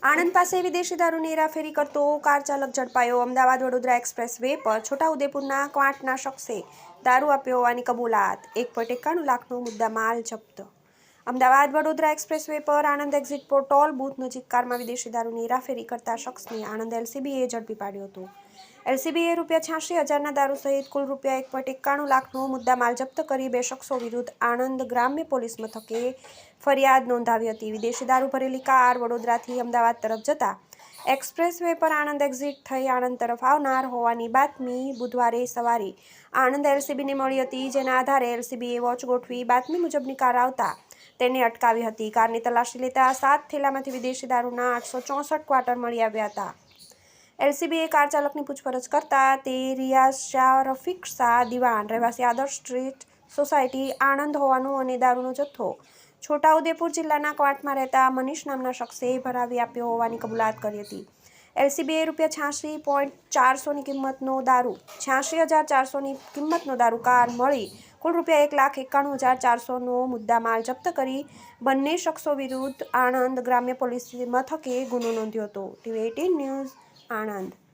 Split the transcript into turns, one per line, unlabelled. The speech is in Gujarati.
આણંદ પાસે વિદેશી દારૂની હેરાફેરી કરતો કાર ચાલક ઝડપાયો. અમદાવાદ વડોદરા એક્સપ્રેસ વે પર છોટાઉદેપુરના ક્વાંટના શખ્સે દારૂ આપ્યો હોવાની કબૂલાત. એક પોઈન્ટ એકાણું લાખનો મુદ્દા માલ જપ્ત અમદાવાદ વડોદરા એક્સપ્રેસ વે પર આણંદ એક્ઝિટ પર ટોલ બૂથ નજીક કારમાં વિદેશી દારૂની હેરાફેરી કરતા શખ્સને આણંદ એલસીબીએ ઝડપી પાડ્યો હતો. એલસીબીએ રૂપિયા છ્યાસી હજારના દારૂ સહિત કુલ રૂપિયા એક પોઈન્ટ એકાણું લાખનો મુદ્દા માલ જપ્ત કરી બે શખ્સો વિરુદ્ધ આણંદ ગ્રામ્ય પોલીસ મથકે ફરિયાદ નોંધાવી હતી. વિદેશી દારૂ ભરેલી કાર વડોદરાથી અમદાવાદ તરફ જતા એક્સપ્રેસ વે પર આણંદ એક્ઝિટ થઈ આણંદ તરફ આવનાર હોવાની બાતમી બુધવારે સવારે. આણંદ એલસીબીને મળી હતી, જેના આધારે એલસીબીએ વોચ ગોઠવી બાતમી મુજબની કાર આવતા તેને અટકાવી હતી. કારની તલાશી લેતા સાત થેલામાંથી વિદેશી દારૂના આઠસો ચોસઠ ક્વાર્ટર મળી આવ્યા હતા. એલસીબીએ કાર ચાલકની પૂછપરછ કરતા તે રિયાઝ શાહ રફીક શાહ દિવાન, રહેવાસી આદર્શ સ્ટ્રીટ સોસાયટી આણંદ હોવાનું અને દારૂનો જથ્થો છોટાઉદેપુર જિલ્લાના ક્વાંટમાં રહેતા મનીષ નામના શખ્સે ભરાવી આપ્યો હોવાની કબૂલાત કરી હતી. એલસીબીએ રૂપિયા છ્યાસી પોઈન્ટ ચારસોની કિંમતનો દારૂ છ્યાસી હજાર ચારસોની કિંમતનો દારૂ કાર મળી કુલ રૂપિયા એક લાખ એકાણું હજાર ચારસોનો મુદ્દા માલ જપ્ત કરી બંને શખ્સો વિરુદ્ધ આણંદ ગ્રામ્ય પોલીસ મથકે ગુનો નોંધ્યો હતો. TV eighteen news Anand.